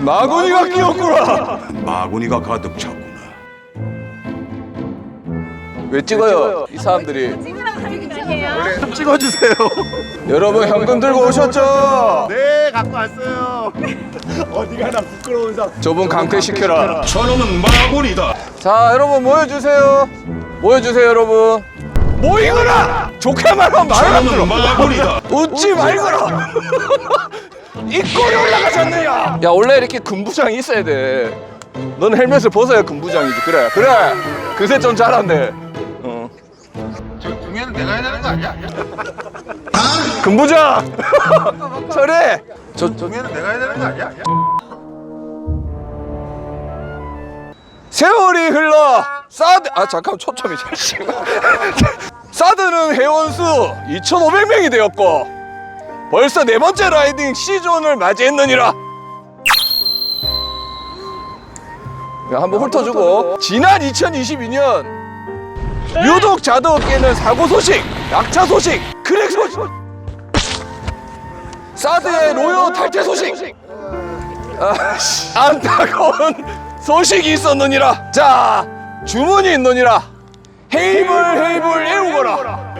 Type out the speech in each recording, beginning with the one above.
마구니가 끼었구나. 마구니가 가득 찼구나. 왜 찍어요? 이 사람들이. 찍으라고 하는 게 아니에요. 찍어주세요. 여러분 현금 들고 오셨죠? 네, 갖고 왔어요. 어디 가 나 부끄러운 사. 저분 강퇴시켜라. 저놈은 마구니다. 자 여러분 모여주세요. 모여주세요 여러분. 모이거라. 좋게 말하면 말을 안 들어. 저놈은 마구니다. 웃지 말거라. 이 꼴이 올라가셨느냐? 야 원래 이렇게 금부장이 있어야 돼. 넌 헬멧을 벗어야 금부장이지. 그래 그래. 그새 좀 잘한대. 어. 중에는 내가 해야 되는 거 아니야? 금부장. 저래. 저 중에는 내가 해야 되는 거 아니야? 세월이 흘러 사드 아 잠깐 초점이 잘 씨. 사드는 회원수 2,500명이 되었고 벌써 네 번째 라이딩 시즌을 맞이했느니라. 야, 한번 훑어주고 지난 2022년 유독 자도 업계는 사고 소식, 약차 소식, 크랙 소식, 사드의 로요 탈퇴 소식, 아, 씨, 안타까운 소식이 있었느니라. 자, 주문이 있느니라. 헤이블 헤이블 애우거라.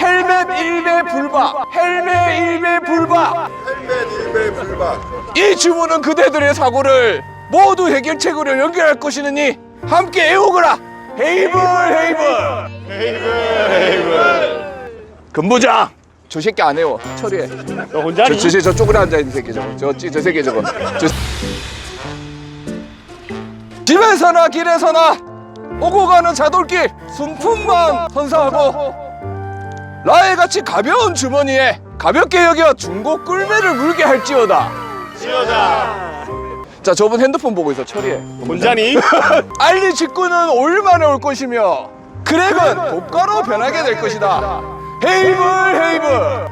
헬멧 일배 불바. 헬멧 일배 불바. 일배 불박. 이 주문은 그대들의 사고를 모두 해결책으로 연결할 것이느니 함께 애우거라. 헤이블 헤이블. 헤이블 헤이블. 금부장. 저 새끼 안 애워. 처리해. 너 혼자니? 저, 저, 저 쪼그려 앉아 있는 새끼 저거. 저, 저, 저 새끼 저거. 저... 집에서나 길에서나 오고 가는 자돌길 순풍만 선사하고 라해같이 가벼운 주머니에 가볍게 여겨 중고 꿀매를 물게 할지어다. 자, 저분 핸드폰 보고 있어. 처리해. 혼자니? 알리 직구는 올만에 올 것이며 크랙은 독가로 변하게 될 것이다. 헤이블 헤이블.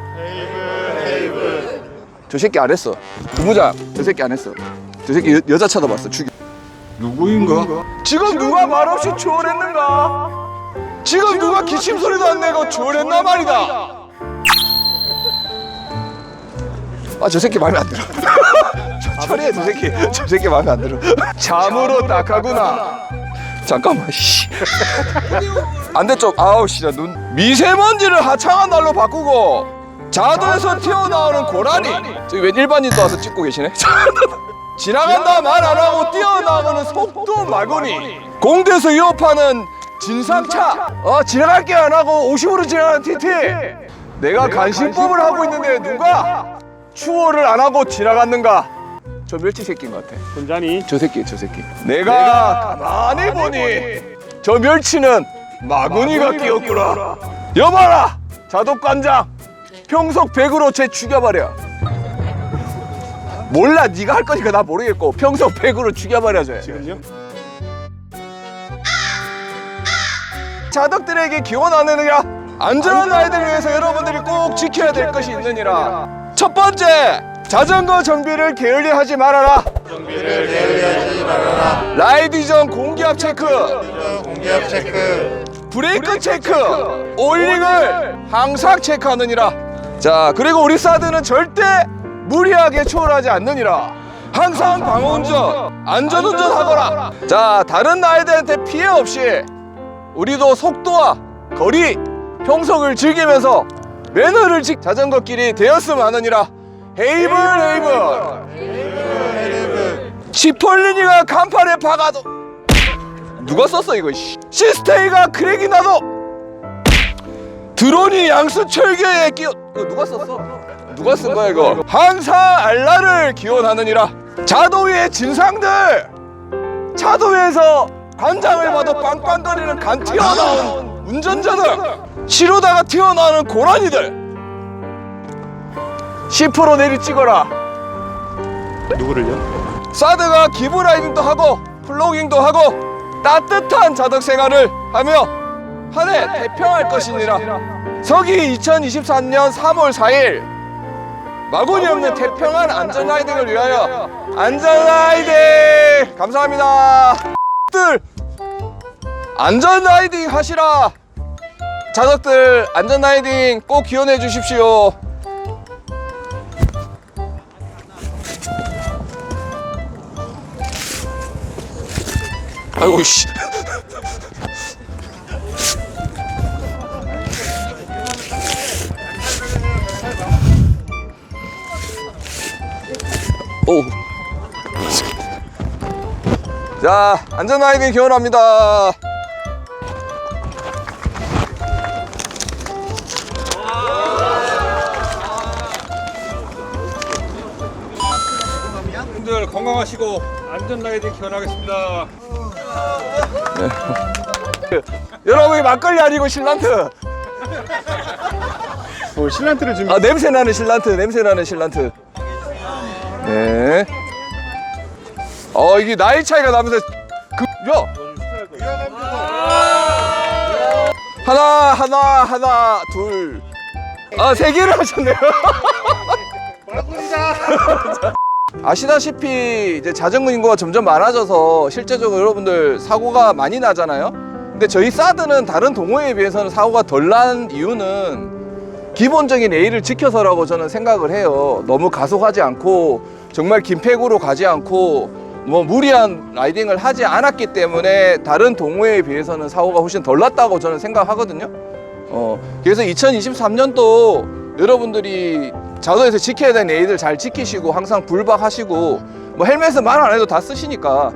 저 새끼 안 했어. 부부장, 저 새끼 안 했어. 저 새끼 여, 여자 쳐다봤어. 죽여. 누구인가? 지금 누가 말없이 추월했는가? 지금 누가 기침 소리도 안 내고 추월했나 말이다. 아, 저 새끼 마음에 안 들어. 저 처리해, 저 새끼. 저 새끼 마음에 안 들어. 참으로 딱하구나. 잠깐만, 씨. 안 돼, 좀. 아우, 씨, 나 눈. 미세먼지를 하창한 날로 바꾸고 자도에서 튀어나오는 고라니. 저기 웬 일반인도 와서 찍고 계시네. 지나간다 말 안 하고 뛰어나오는 속도 마구니. 공대에서 위협하는 진상차. 어, 지나갈 게 안 하고 50으로 지나가는 TT. 내가 간신법을 하고 있는데 누가 추월을 안 하고 지나갔는가? 저 멸치 새끼인 것 같아. 혼자니? 저 새끼, 저 새끼. 내가 가만히 보니 저 멸치는 마구니가 끼었구나. 여봐라, 자독관장. 평속 100으로 쟤 죽여버려. 몰라, 네가 할 거니까 나 모르겠고 평속 100으로 죽여버려줘. 지금요? 자덕들에게 기원하느니라. 안전한 아이들을 위해서 여러분들이 꼭 지켜야 될 것이 있느니라. 첫 번째, 자전거 정비를 게을리하지 말아라. 정비를 게을리하지 말아라. 라이드 전 공기압 체크. 공기압 체크. 브레이크 체크, 올링을 항상 체크하느니라. 자, 그리고 우리 사드는 절대 무리하게 추월하지 않느니라. 항상 방어운전, 안전운전 하거라. 자, 다른 라이더한테 피해 없이 우리도 속도와 거리, 평속을 즐기면서 매너를 지 자전거길이 되었으면 하느니라. 헤이블 헤이블. 치폴리니가 간판에 박아도 누가 썼어 이거 씨. 시스테이가 크랙이 나도 드론이 양수 철교에 끼어 이거 누가 썼어? 누가 쓴 거야 이거? 항상 알라를 기원하느니라 자도위의 진상들 차도위에서 관장을 봐도 빵빵거리는 간 튀어나온 운전자들 치료다가 튀어나오는 고라니들 10% 내리 찍어라 누구를요? 사드가 기브 라이딩도 하고 플로깅도 하고 따뜻한 자덕 생활을 하며 한 해 대평할 것이니라. 서기 2023년 3월 4일 마구니 없는 태평한 안전 라이딩을 위하여 안전 라이딩 감사합니다. 들 안전 라이딩 하시라. 자석들 안전 라이딩 꼭 기원해 주십시오. 아이고 씨. 오. 자, 안전 라이딩 기원합니다. 건강하시고 안전 라이딩 기원하겠습니다. 여러분, 이 막걸리 아니고 신란트. 뭐 신란트를 준비. 아, 냄새 나는 신란트, 냄새 나는 신란트. 네. 어, 이게 나이 차이가 나면서 그, 야! 하나, 하나, 하나, 둘. 아, 세 개를 하셨네요. 아시다시피 이제 자전거 인구가 점점 많아져서 실제적으로 여러분들 사고가 많이 나잖아요. 근데 저희 사드는 다른 동호회에 비해서는 사고가 덜 난 이유는 기본적인 예의를 지켜서라고 저는 생각을 해요. 너무 가속하지 않고 정말 긴팩으로 가지 않고 뭐 무리한 라이딩을 하지 않았기 때문에 다른 동호회에 비해서는 사고가 훨씬 덜 났다고 저는 생각하거든요. 어, 그래서 2023년도 여러분들이 자도에서 지켜야 되는 예의들 잘 지키시고 항상 불박하시고 뭐 헬멧은 말 안 해도 다 쓰시니까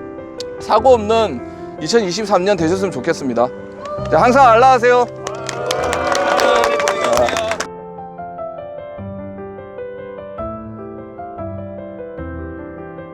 사고 없는 2023년 되셨으면 좋겠습니다. 자, 항상 알라하세요.